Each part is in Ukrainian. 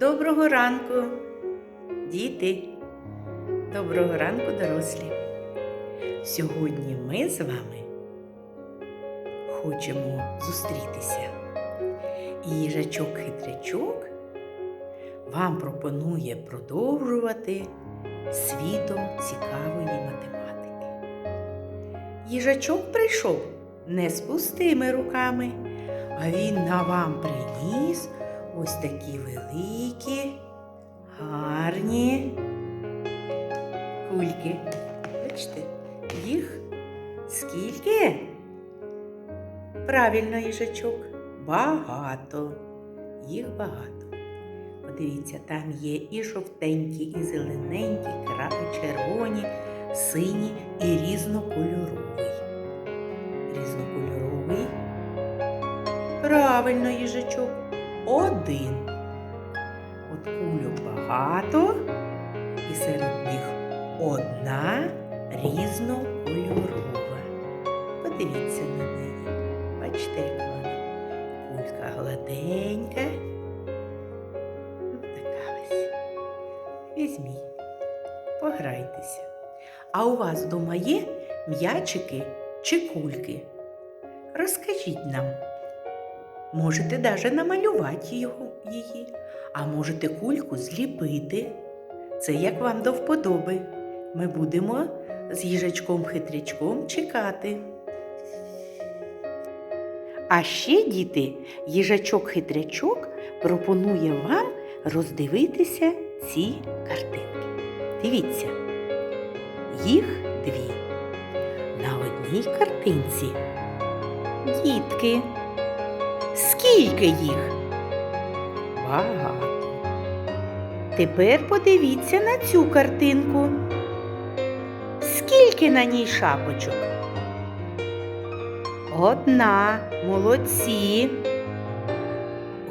Доброго ранку, діти. Доброго ранку, дорослі. Сьогодні ми з вами хочемо зустрітися. І їжачок-хитрячок вам пропонує продовжувати світом цікавої математики. Їжачок прийшов не з пустими руками, а він на вам приніс ось такі великі, гарні кульки. Бачите, їх скільки? Правильно, їжачок, багато. Їх багато. Подивіться, там є і жовтенькі, і зелененькі, краби червоні, сині і різнокольоровий. Різнокольоровий. Правильно, їжачок. Один. От кульок багато, і серед них одна різнокольорова. Подивіться на неї. Бачите, яка вона? Кулька гладенька. Така ось. Візьміть, пограйтеся. А у вас вдома є м'ячики чи кульки? Розкажіть нам. Можете даже намалювати її, а можете кульку зліпити. Це як вам до вподоби. Ми будемо з їжачком-хитрячком чекати. А ще, діти, їжачок-хитрячок пропонує вам роздивитися ці картинки. Дивіться, їх дві. На одній картинці дітки. Скільки їх? Багато. Тепер подивіться на цю картинку. Скільки на ній шапочок? Одна, молодці.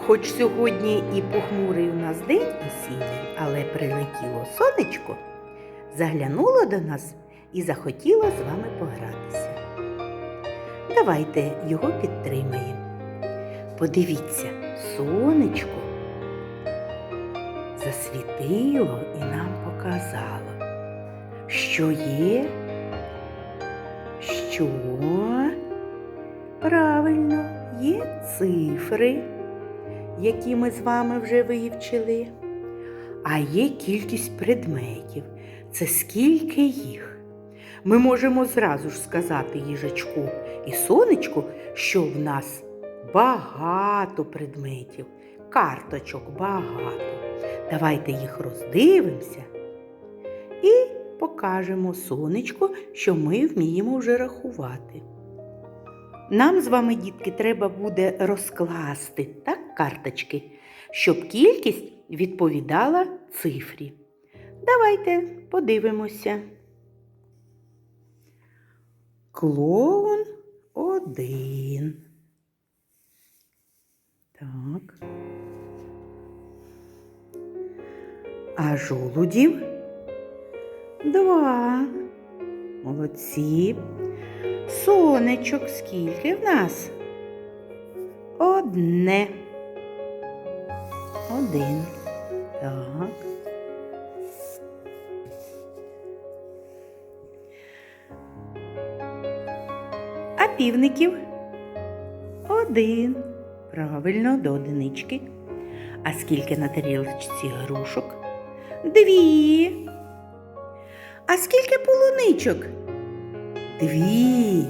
Хоч сьогодні і похмурий у нас день осінній, але прилетіло сонечко, заглянуло до нас і захотіло з вами погратися. Давайте його підтримаємо. Подивіться, сонечко засвітило і нам показало, що є, що правильно є цифри, які ми з вами вже вивчили, а є кількість предметів. Це скільки їх. Ми можемо зразу ж сказати їжачку і сонечку, що в нас багато предметів, карточок багато. Давайте їх роздивимося і покажемо сонечку, що ми вміємо вже рахувати. Нам з вами, дітки, треба буде розкласти так карточки, щоб кількість відповідала цифрі. Давайте подивимося. Клоун один. А жолудів два. Молодці. Сонечок скільки в нас? Одне. Один. Так. А півників? Один. Правильно, до одинички. А скільки на тарілочці грушок? Дві. А скільки полуничок? Дві.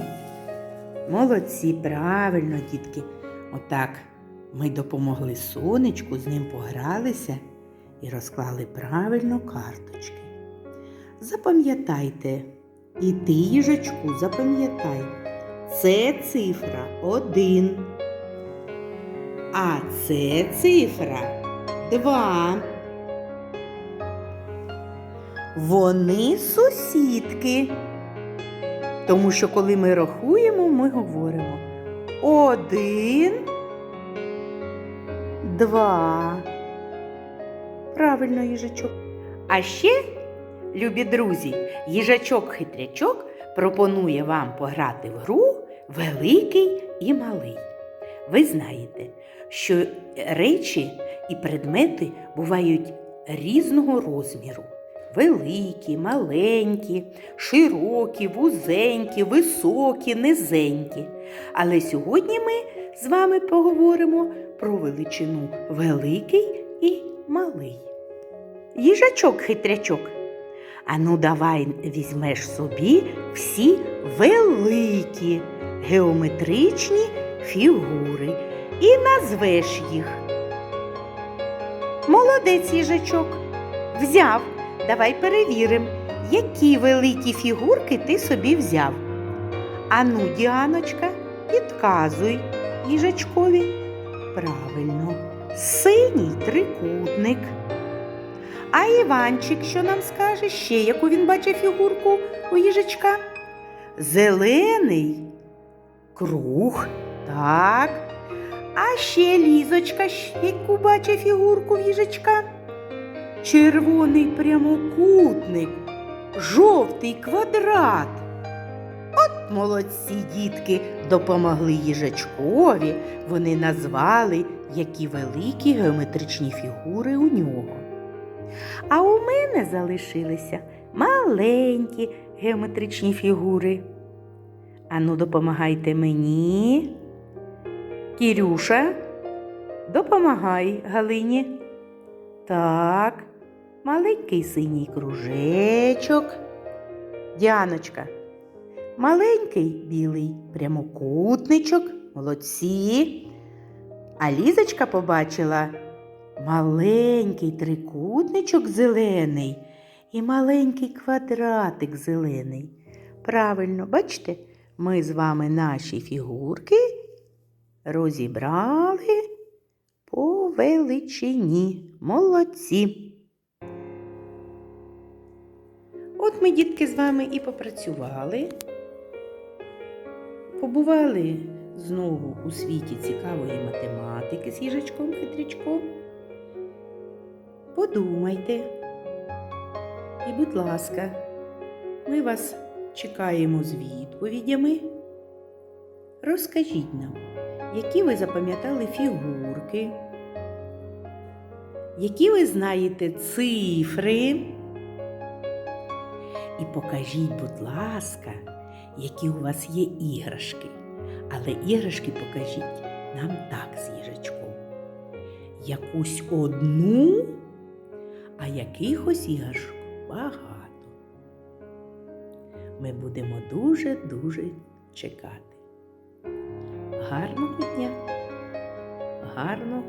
Молодці, правильно, дітки. Отак ми допомогли сонечку, з ним погралися і розклали правильно карточки. Запам'ятайте, і ти, їжачку, запам'ятай, це цифра один. А це цифра два. Вони сусідки. Тому що коли ми рахуємо, ми говоримо один, два. Правильно, їжачок. А ще, любі друзі, їжачок-хитрячок пропонує вам пограти в гру великий і малий. Ви знаєте, що речі І предмети бувають різного розміру. Великі, маленькі, широкі, вузенькі, високі, низенькі. Але сьогодні ми з вами поговоримо про величину великий і малий. Їжачок хитрячок. Ану, давай візьмеш собі всі великі геометричні фігури і назвеш їх. Молодець їжачок. Взяв. Давай перевіримо, які великі фігурки ти собі взяв. Ану, Діаночка, підказуй їжачкові. Правильно, синій трикутник. А Іванчик, що нам скаже ще, яку він бачить фігурку у їжачка? Зелений круг, так. А ще лізочка, яку бачить фігурку в їжачка? Червоний прямокутник, жовтий квадрат. От молодці дітки допомогли їжачкові. Вони назвали, які великі геометричні фігури у нього. А у мене залишилися маленькі геометричні фігури. Ану, допомагайте мені. Кірюша, допомагай Галині. Так, маленький синій кружечок. Діаночка, маленький білий прямокутничок. Молодці. А Лізочка побачила маленький трикутничок зелений і маленький квадратик зелений. Правильно, бачите, ми з вами наші фігурки розібрали по величині. Молодці. От ми, дітки, з вами і попрацювали. Побували знову у світі цікавої математики з їжачком хитрячком. Подумайте. І, будь ласка, ми вас чекаємо з відповідями. Розкажіть нам, які ви запам'ятали фігурки, які ви знаєте цифри. І покажіть, будь ласка, які у вас є іграшки. Але іграшки покажіть нам так з їжачком. Якусь одну, а якихось іграшок багато. Ми будемо дуже-дуже чекати. Гарного дня, гарного